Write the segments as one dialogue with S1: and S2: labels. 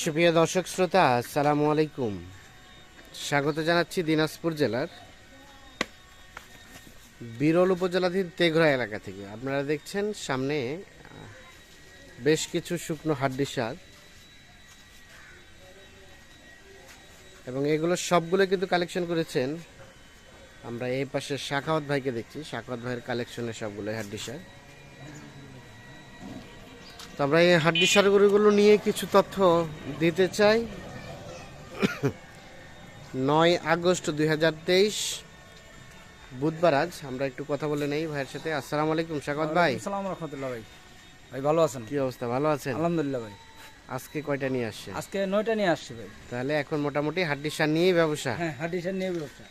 S1: সুপ্রিয় দর্শক শ্রোতা, আসসালামু আলাইকুম। স্বাগত জানাচ্ছি দিনাজপুর জেলার বিরল উপজেলাধীন তেঘরা এলাকা থেকে। আপনারা দেখছেন সামনে বেশ কিছু শুকনো হাড্ডি সার। এবং এগুলো সবগুলো কিন্তু কালেকশন করেছেন। আমরা এই পাশে শাখাওয়াত ভাইকে দেখছি। শাখাওয়াত ভাইয়ের কালেকশনে সবগুলো হাড্ডি সার। তো আমরা এই হাড্ডি সারগুলো নিয়ে কিছু তথ্য দিতে চাই। নয় আগস্ট দুই হাজার তেইশ বুধবার আজ। আমরা একটু কথা বলে নেই ভাইয়ের সাথে। আসসালামু আলাইকুম স্বাগত ভাই।
S2: আসসালামু রহমতুল্লাহ ভাই। ভাই ভালো আছেন?
S1: কি অবস্থা? ভালো আছেন?
S2: আলহামদুলিল্লাহ ভাই।
S1: আজকে কয়টা নিয়ে আসছে?
S2: আজকে নয়টা নিয়ে আসছে ভাই।
S1: তাহলে এখন মোটামুটি হাড্ডি সার নিয়েই ব্যবসা?
S2: হ্যাঁ হাডি সার নিয়ে ব্যবসা।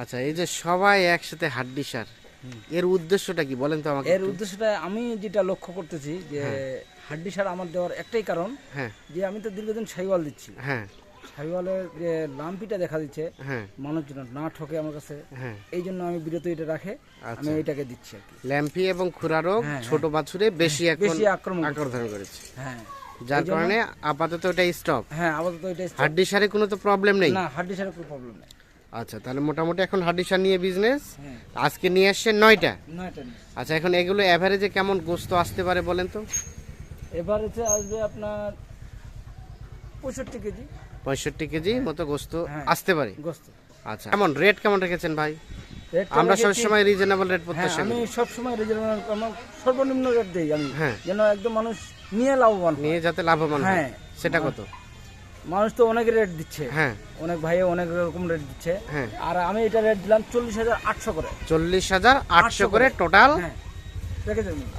S1: আচ্ছা এই যে সবাই একসাথে হাড্ডি সার এর উদ্দেশ্যটা কি? বলেন তো আমাকে
S2: এর উদ্দেশ্যটা আমি যেটা লক্ষ্য করতেছি যে হাড্ডি সার আমার দেওয়ার একটাই কারণ
S1: হ্যাঁ।
S2: যে আমি তো দীর্ঘদিন সাইওয়াল দিচ্ছি।
S1: হ্যাঁ।
S2: সাইওয়ালের যে লাম্পিটা দেখা দিচ্ছে
S1: হ্যাঁ।
S2: মানুষজন না ঠকে আমার কাছে
S1: হ্যাঁ।
S2: এই জন্য আমি বিরত এটা রাখে আমি
S1: আচ্ছা
S2: এইটাকে দিচ্ছি আর কি।
S1: ল্যাম্পি এবং খুরা রোগ
S2: হ্যাঁ,
S1: ছোট বাছুরে বেশি
S2: বেশি আক্রমণ।
S1: আক্রমণ করেছে।
S2: হ্যাঁ।
S1: যার কারণে আপাতত এটা স্টপ
S2: হ্যাঁ আপাতত stop।
S1: হাড্ডি সারে কোনো তো প্রবলেম নেই?
S2: না হাড্ডি সারের কোনো প্রবলেম নেই।
S1: আচ্ছা তাহলে মোটামুটি এখন হাড্ডি সার নিয়ে বিজনেস আজকে নিয়ে আসছে নয়টা?
S2: নয়টা
S1: আচ্ছা এখন এগুলো অ্যাভারেজে কেমন গোস্ত আসতে পারে বলেন তো?
S2: এবার হচ্ছে আসবে আপনার পঁয়ষট্টি কেজি।
S1: পঁয়ষট্টি কেজি মতো গোস্ত
S2: হ্যাঁ।
S1: আসতে পারে?
S2: গোস্ত।
S1: আচ্ছা কেমন রেট কেমন রেখেছেন ভাই? আমরা সবসময় রিজনেবল রেট
S2: হ্যাঁ
S1: প্রত্যাশা
S2: আমি
S1: করি
S2: সবসময় রিজনেবল আমার সর্বনিম্ন রেট দিই আমি।
S1: হ্যাঁ।
S2: যেন একদম মানুষ নিয়ে লাভবান
S1: নিয়ে যাতে লাভবান হয়।
S2: হ্যাঁ।
S1: সেটা কত?
S2: মানুষ তো অনেক রেট দিচ্ছে।
S1: হ্যাঁ।
S2: অনেক ভাই অনেক রকম রেট দিচ্ছে।
S1: হ্যাঁ।
S2: আর আমি এটা রেট দিলাম চল্লিশ হাজার আটশো করে।
S1: চল্লিশ হাজার আটশো করে। টোটাল
S2: হ্যাঁ।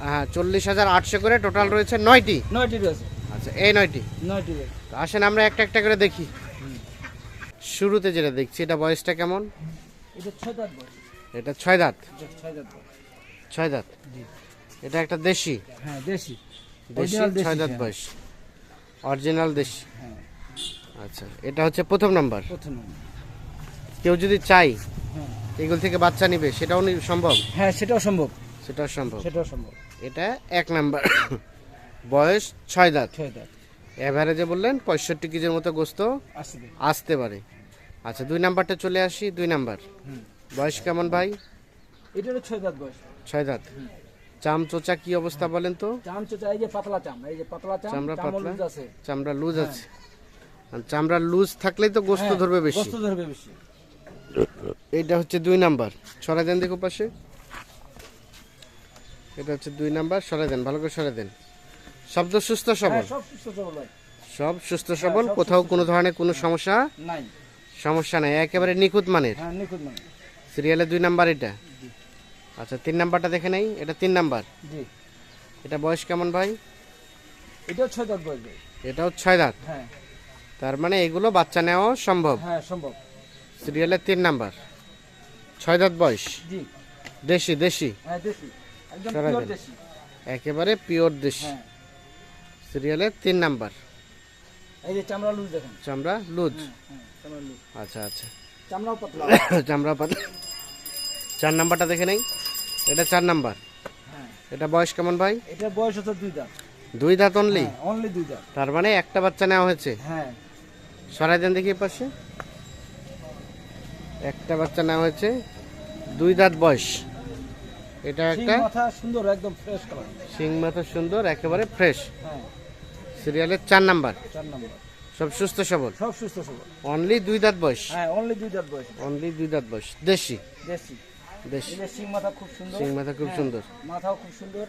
S1: হ্যাঁ চল্লিশ হাজার আটশো করে টোটাল রয়েছে নয়টি।
S2: নয়টি রয়েছে?
S1: আচ্ছা এই নয়টি?
S2: নয়টি
S1: আসেন আমরা একটা একটা করে দেখি। শুরুতে যেটা দেখছি এটা বয়সটা কেমন?
S2: এটা ছয় দাঁত
S1: এটা ছয় দাঁত?
S2: ছয় দাঁত
S1: এটা একটা দেশি?
S2: হ্যাঁ দেশি।
S1: দেশি ছয় দাঁত
S2: হ্যাঁ।
S1: বয়স। অরিজিনাল দেশি?
S2: হ্যাঁ।
S1: আচ্ছা এটা হচ্ছে প্রথম নাম্বার?
S2: প্রথম
S1: কেউ যদি চাই এগুলো থেকে বাচ্চা নিবে সেটাও সম্ভব?
S2: হ্যাঁ সেটাও সম্ভব।
S1: সেটাও সম্ভব।
S2: সেটাও সম্ভব।
S1: এটা এক নাম্বার। বয়স ছয় দাঁত।
S2: ছয় দাঁত।
S1: এভারেজে বললেন পঁয়ষট্টি কেজির মতো গোস্ত আসতে পারে। আচ্ছা দুই নাম্বারটা চলে আসি দুই নাম্বার। বয়স কেমন ভাই?
S2: এটারও ছয় দাঁত বয়স।
S1: ছয় দাঁত। চাম চোচা কি অবস্থা বলেন তো?
S2: চাম চোচা এই যে পাতলা চাম এই যে পাতলা চাম
S1: চামড়া পাতলা?
S2: আছে।
S1: চামড়া লুজ আছে। আর চামড়া লুজ থাকলেই তো গোস্ত
S2: হ্যাঁ,
S1: ধরবে বেশি।
S2: গোস্ত ধরবে বেশি।
S1: এইটা হচ্ছে দুই নাম্বার। সরাই দেন দেখো পাশে। এটা হচ্ছে দুই নাম্বার সরে দেন ভালো করে সরে দেন। শব্দ সুস্থ সবল।
S2: হ্যাঁ, সব সুস্থ সবল
S1: সব সুস্থ সবল কোথাও কোনো ধরনের কোনো সমস্যা
S2: নাই।
S1: সমস্যা নাই একেবারে নিখুঁত মানের।
S2: হ্যাঁ
S1: সিরিয়ালে দুই নাম্বার এটা। আচ্ছা তিন নাম্বারটা দেখে নেই এটা তিন নাম্বার।
S2: জি।
S1: এটা বয়স কেমন ভাই?
S2: এটাও ছয় দাঁত বয়স।
S1: এটাও ছয় দাঁত।
S2: হ্যাঁ।
S1: তার মানে এগুলো বাচ্চা নেওয়াও সম্ভব।
S2: হ্যাঁ সম্ভব।
S1: সিরিয়ালের তিন নাম্বার। ছয় দাঁত বয়স।
S2: জি।
S1: দেশি দেশি।
S2: হ্যাঁ দেশি। একদম পিওর দেশি।
S1: একেবারে পিওর দেশি।
S2: হ্যাঁ।
S1: সিরিয়ালের তিন নাম্বার।
S2: এই যে চামড়া লুজ দেখেন।
S1: চামড়া লুজ?
S2: হ্যাঁ হ্যাঁ চামড়া লুজ।
S1: আচ্ছা আচ্ছা।
S2: চামড়াও পাতলা।
S1: চামড়া পাতা চার নাম্বারটা দেখে নেই? এটা চার নাম্বার। এটা বয়স কেমন ভাই?
S2: এটার বয়স হচ্ছে দুই দাঁত।
S1: দুই দাঁত অনলি
S2: অনলি দুই দাঁত।
S1: তার মানে একটা বাচ্চা নেওয়া হয়েছে?
S2: হ্যাঁ।
S1: সরাই দেন দেখি পাশে। একটা বাচ্চা নেওয়া হয়েছে। দুই দাঁত বয়স। এটা একটা
S2: মাথা সুন্দর একদম ফ্রেশ কালার
S1: শিং মাথা সুন্দর একেবারে ফ্রেশ
S2: হ্যাঁ।
S1: সিরিয়ালের চার নাম্বার।
S2: চার নম্বর।
S1: সব সুস্থ সবল?
S2: সব সুস্থ সবল।
S1: অনলি দুই দাঁত বয়স?
S2: হ্যাঁ অনলি দুই দাঁত বয়স।
S1: অনলি দুই দাঁত বয়স। দেশি?
S2: দেশি।
S1: দেশি।
S2: এই সিং মাথা খুব সুন্দর।
S1: শিং মাথা খুব
S2: হ্যাঁ,
S1: সুন্দর।
S2: মাথাও খুব সুন্দর।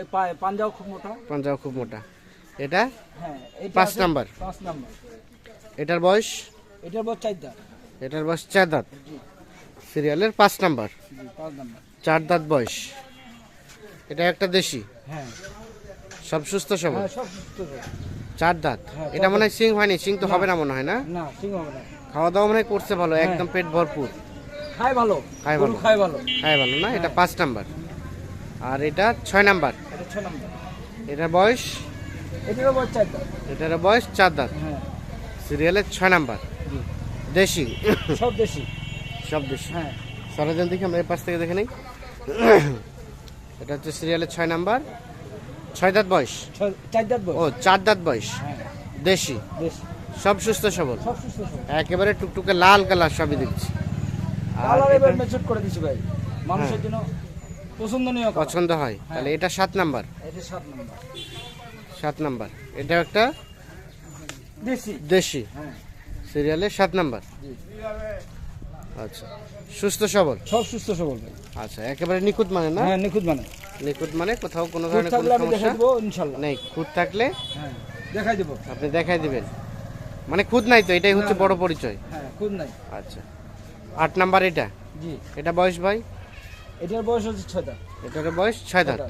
S2: এই পাঞ্জাও খুব মোটা।
S1: পাঞ্জাব খুব মোটা। এটা?
S2: হ্যাঁ এটা
S1: পাঁচ নাম্বার।
S2: পাঁচ নাম্বার।
S1: এটার বয়স?
S2: এটার বয়স চার দাঁত।
S1: এটার বয়স চার দাঁত। সিরিয়ালের পাঁচ নাম্বার।
S2: জি পাঁচ নাম্বার।
S1: চার দাঁত বয়স। এটা একটা দেশি?
S2: হ্যাঁ।
S1: সব সুস্থ সবল?
S2: হ্যাঁ সব
S1: চার দাঁত?
S2: হ্যাঁ,
S1: এটা মনে হয় সিং হয়নি সিং তো হবে না মনে হয় না? খাওয়া দাওয়া মনে হয় করছে ভালো
S2: হ্যাঁ।
S1: একদম পেট ভরপুর।
S2: খায় ভালো
S1: খায় ভালো।
S2: খায় ভালো।
S1: হ্যাঁ ভালো না? এটা পাঁচ নাম্বার। আর এটা ছয় নাম্বার।
S2: এটা
S1: বয়স এটার বয়স? চার দাঁত।
S2: হ্যাঁ।
S1: সিরিয়ালের ছয় নাম্বার। দেশি?
S2: সব দেশি।
S1: সব দেশি।
S2: হ্যাঁ।
S1: দেখি আমরা এই পাশ থেকে দেখে নেই। এটা হচ্ছে সিরিয়ালের ছয় নাম্বার। ছয় দাঁত বয়স? ও চার দাঁত বয়স।
S2: হ্যাঁ।
S1: দেশি? সব সুস্থ সবল? একেবারে টুকটুকে লাল কালার সবই দেখছি।
S2: মেচুর করে দিছি ভাই। মানুষের জন্য পছন্দনীয়
S1: পছন্দ হয়? তাহলে এটা সাত নাম্বার।
S2: সাত নম্বর।
S1: এটা একটা
S2: দেশি।
S1: দেশি।
S2: হ্যাঁ।
S1: সিরিয়ালের সাত নাম্বার। আচ্ছা। সুস্থ সবল?
S2: সব সুস্থ সবল ভাই।
S1: আচ্ছা একেবারে নিখুঁত মানে না?
S2: হ্যাঁ নিখুঁত মানে।
S1: নিখুঁত মানে কোথাও কোনো ধরনের কোনো সমস্যা?
S2: দেবো
S1: নেই খুঁত থাকলে?
S2: হ্যাঁ দেখাই দেবো।
S1: আপনি দেখাই দিবেন। মানে খুঁত নাই তো এটাই হচ্ছে বড় পরিচয়?
S2: হ্যাঁ খুঁত নাই।
S1: আচ্ছা। আট নাম্বার এটা?
S2: জি।
S1: এটা বয়স ভাই?
S2: এটার বয়স হচ্ছে ছয়টা
S1: এটার বয়স ছয় দাঁত।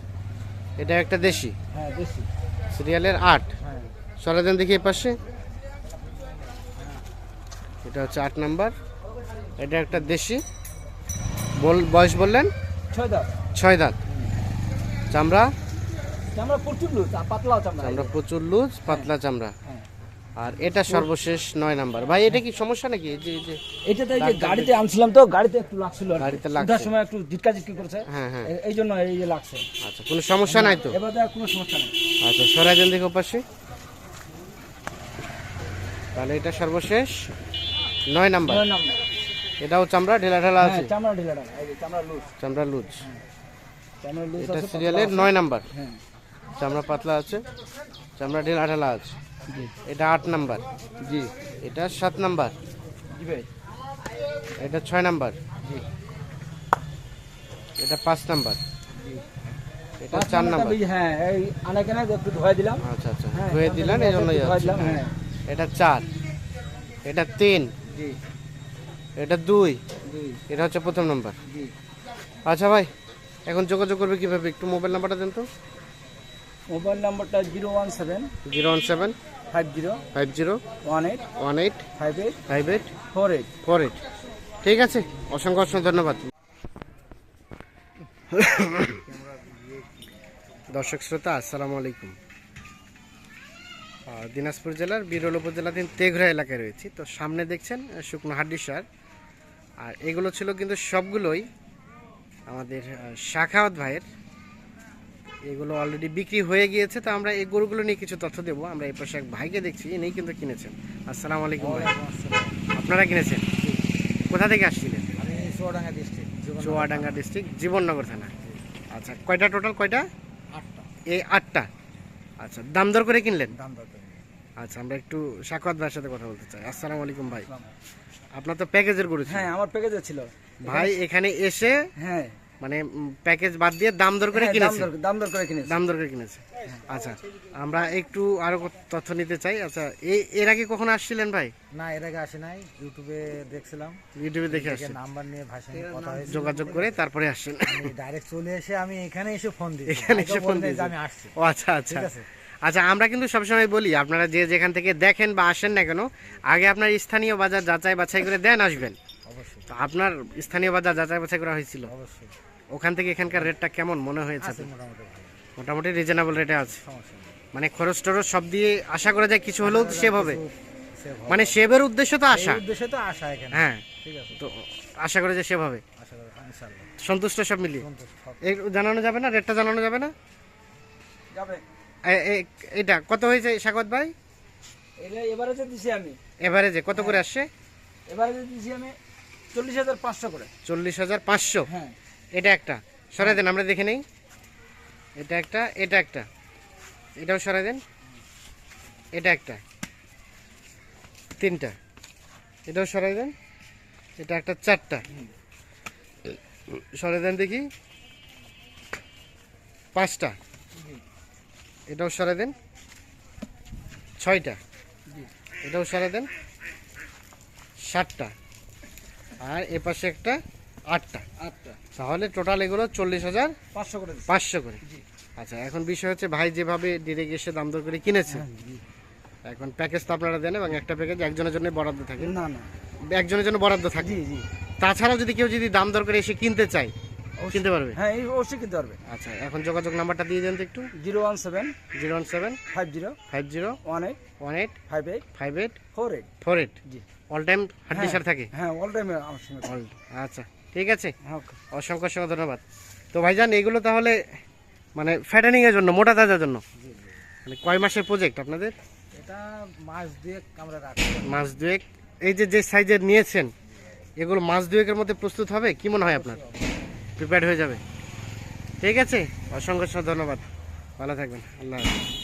S1: এটা একটা দেশি?
S2: হ্যাঁ দেশি।
S1: সিরিয়ালের আট?
S2: হ্যাঁ।
S1: সরাদেন দেখি এ পাশে এটা হচ্ছে আট নাম্বার। এটা একটা দেশি। বল বয়স বললেন?
S2: ছয়টা
S1: ছয় দাঁত। চামড়া?
S2: চামড়া প্রচুর লুজ আর পাতলা চামড়া।
S1: চামড়া প্রচুর লুজ পাতলা চামড়া।
S2: হ্যাঁ।
S1: আর এটা সর্বশেষ নয় নাম্বার। ভাই এটা কি সমস্যা নাকি? যে এই যে
S2: গাড়িতে আনছিলাম তো গাড়িতে একটু লাগছিল
S1: গাড়িতে।
S2: সময় একটু করেছে।
S1: হ্যাঁ হ্যাঁ।
S2: এই জন্য এই যে লাগছে।
S1: আচ্ছা কোনো সমস্যা নাই তো?
S2: এবার কোনো সমস্যা নেই।
S1: আচ্ছা সরাইদেন দেখো পাশে তাহলে এটা সর্বশেষ নয় নাম্বার।
S2: নয় নাম্বার।
S1: এটাও চামড়া ঢেলা ঢেলা
S2: হ্যাঁ
S1: আছে?
S2: চামড়া ঢিলাটা এই যে চামড়া লুজ।
S1: চামড়া লুজ।
S2: চামড়া লুজ
S1: এটা সিরিয়ালের
S2: পাতলা
S1: নয় নাম্বার।
S2: হ্যাঁ।
S1: চামড়া পাতলা আছে চামড়া ঢেলা ঢেলা আছে।
S2: জি।
S1: এটা আট নাম্বার।
S2: জি।
S1: এটা সাত নাম্বার।
S2: জি ভাই।
S1: এটা ছয় নাম্বার।
S2: জি।
S1: এটা পাঁচ নাম্বার।
S2: জি।
S1: এটা চার নাম্বার।
S2: হ্যাঁ এই আনাকেনা একটু ধোয়া দিলাম।
S1: আচ্ছা আচ্ছা।
S2: হ্যাঁ,
S1: ধুয়ে দিলেন এই জন্যই আছে।
S2: হ্যাঁ।
S1: এটা চার। এটা তিন।
S2: জি।
S1: এটা দুই। এটা হচ্ছে প্রথম নাম্বার। আচ্ছা ভাই এখন যোগাযোগ করবে কীভাবে? একটু মোবাইল নাম্বারটা দেন তো।
S2: মোবাইল নাম্বারটা zero one seven
S1: zero one seven
S2: five zero
S1: five zero
S2: one eight
S1: one eight
S2: five eight
S1: five eight
S2: four eight.
S1: Four eight. ঠিক আছে অসংখ্য অসংখ্য ধন্যবাদ। দর্শক শ্রোতা আসসালামু আলাইকুম। দিনাজপুর জেলার বিরল উপজেলাধীন তেঘরা এলাকায় রয়েছি। তো সামনে দেখছেন শুকনো হাড্ডি সার আর এগুলো ছিল কিন্তু সবগুলোই আমাদের শাখাওয়াত ভাইয়ের। এগুলো অলরেডি বিক্রি হয়ে গিয়েছে তো আমরা এই গরুগুলো নিয়ে কিছু তথ্য দেবো। আমরা এই পাশে এক ভাইকে দেখছি ইনি কিন্তু কিনেছেন। আসসালামু আলাইকুম ভাই। আপনারা কিনেছেন? কোথা থেকে আসছিলেন?
S2: চুয়াডাঙ্গা ডিস্ট্রিক্ট
S1: জীবননগর থানা। আচ্ছা কয়টা টোটাল কয়টা?
S2: আটটা।
S1: এই আটটা। আচ্ছা দাম দর করে কিনলেন?
S2: দাম দর করে।
S1: আচ্ছা আমরা একটু ভাইয়ের সাথে কথা বলতে চাই। আসসালামু আলাইকুম ভাই। আপনার তো প্যাকেজের গরু
S2: হ্যাঁ আমার প্যাকেজে ছিল।
S1: ভাই এখানে এসে
S2: হ্যাঁ।
S1: মানে প্যাকেজ বাদ দিয়ে দাম দর করে
S2: হ্যাঁ,
S1: কিনেছে?
S2: দাম দর করে কিনেছি।
S1: দাম দর করে কিনেছে। আচ্ছা আমরা একটু আরও তথ্য নিতে চাই। আচ্ছা এই এর আগে কখনো আসছিলেন ভাই?
S3: না এর আগে আসে নাই। ইউটিউবে দেখছিলাম।
S1: ইউটিউবে দেখে আসছেন।
S3: নাম্বার নিয়ে ভাষা নিয়ে কথা হয়েছে
S1: যোগাযোগ করে তারপরে আসছেন।
S3: ডাইরেক্ট চলে এসে আমি এখানে এসে ফোন দিই
S1: এখানে এসে ফোন দিয়েছেন।
S3: আমি আসছি।
S1: ও আচ্ছা আচ্ছা।
S3: ঠিক আছে।
S1: আচ্ছা আমরা কিন্তু সবসময় বলি আপনারা যে যেখান থেকে দেখেন বা আসেন না কেন আগে আপনার স্থানীয় বাজার যাচাই বাছাই করে দেন আসবেন। তো আপনার স্থানীয় বাজার যাচাই বাছাই করা হয়েছিল? ওখান থেকে এখানকার রেটটা কেমন মনে হয়েছে
S3: মোটামুটি
S1: রিজনেবল রেটে আছে। মানে খরচ টরচ সব দিয়ে আশা করা যায় কিছু হলেও সেভ হবে। মানে সেভের উদ্দেশ্য তো আশা।
S3: উদ্দেশ্যে তো আসা এখানে।
S1: হ্যাঁ।
S3: ঠিক আছে।
S1: তো আশা করা যায় সেভ হবে।
S3: ইনশাআল্লাহ।
S1: সন্তুষ্ট সব মিলিয়ে। জানানো যাবে না? রেটটা জানানো যাবে না?
S2: যাবে।
S1: এটা কত হয়েছে স্বাগত ভাই?
S2: যে দিছি আমি।
S1: এভারেজে কত করে আসছে?
S2: এবারে যে দিছি আমি চল্লিশ হাজার পাঁচশো করে।
S1: চল্লিশ হাজার পাঁচশো?
S2: হ্যাঁ।
S1: এটা একটা। সরাই দেন আমরা দেখে নেই। এটা একটা এটা একটা। এটাও সরাই দেন। এটা একটা। তিনটা। এটাও সরাই দেন। এটা একটা চারটা। সরাই দেন দেখি। পাঁচটা। এটাও সরাই দেন। ছয়টা। এটাও সরাই দেন। সাতটা। আর এ পাশে একটা আটটা।
S2: আটটা।
S1: তাহলে টোটাল এগুলো চল্লিশ হাজার
S2: পাঁচশো করে
S1: পাঁচশো করে। আচ্ছা এখন বিষয় হচ্ছে ভাই যেভাবে ডিরেক্ট এসে দাম দর করে কিনেছে।
S2: হ্যাঁ,
S1: এখন প্যাকেজ তো আপনারা দেন এবং একটা প্যাকেজ একজনের জন্য বরাদ্দ থাকে।
S2: না না।
S1: একজনের জন্য বরাদ্দ থাকে। তাছাড়াও যদি কেউ যদি দাম দর করে এসে কিনতে চায় কিনতে পারবে?
S2: হ্যাঁ এই অবশ্যই কিনতে পারবে।
S1: আচ্ছা এখন যোগাযোগ নাম্বারটা দিয়ে দেন তো একটু।
S2: Zero one seven
S1: zero one seven
S2: five zero
S1: five zero
S2: one eight
S1: one eight
S2: five eight
S1: five eight
S2: four eight
S1: four eight
S2: জি।
S1: অল টাইম হার্ড সার হ্যাঁ, থাকে?
S2: হ্যাঁ অল টাইম আমার সঙ্গে
S1: অল আচ্ছা ঠিক আছে।
S2: হ্যাঁ,
S1: অসংখ্য অসংখ্য ধন্যবাদ। তো ভাইজান এগুলো তাহলে মানে ফ্যাটানিংয়ের জন্য মোটা তাজার জন্য? মানে কয় মাসের প্রজেক্ট আপনাদের?
S3: এটা মাস দুয়েক আমরা রাখি
S1: মাস দুয়েক। এই যে যে সাইজের নিয়েছেন এগুলো মাস দুয়েকের মধ্যে প্রস্তুত হবে? কি মনে হয় আপনার? প্রিপেয়ার হয়ে যাবে। ঠিক আছে? অসংখ্য ধন্যবাদ। ভালো থাকবেন। আল্লাহ হাফিজ।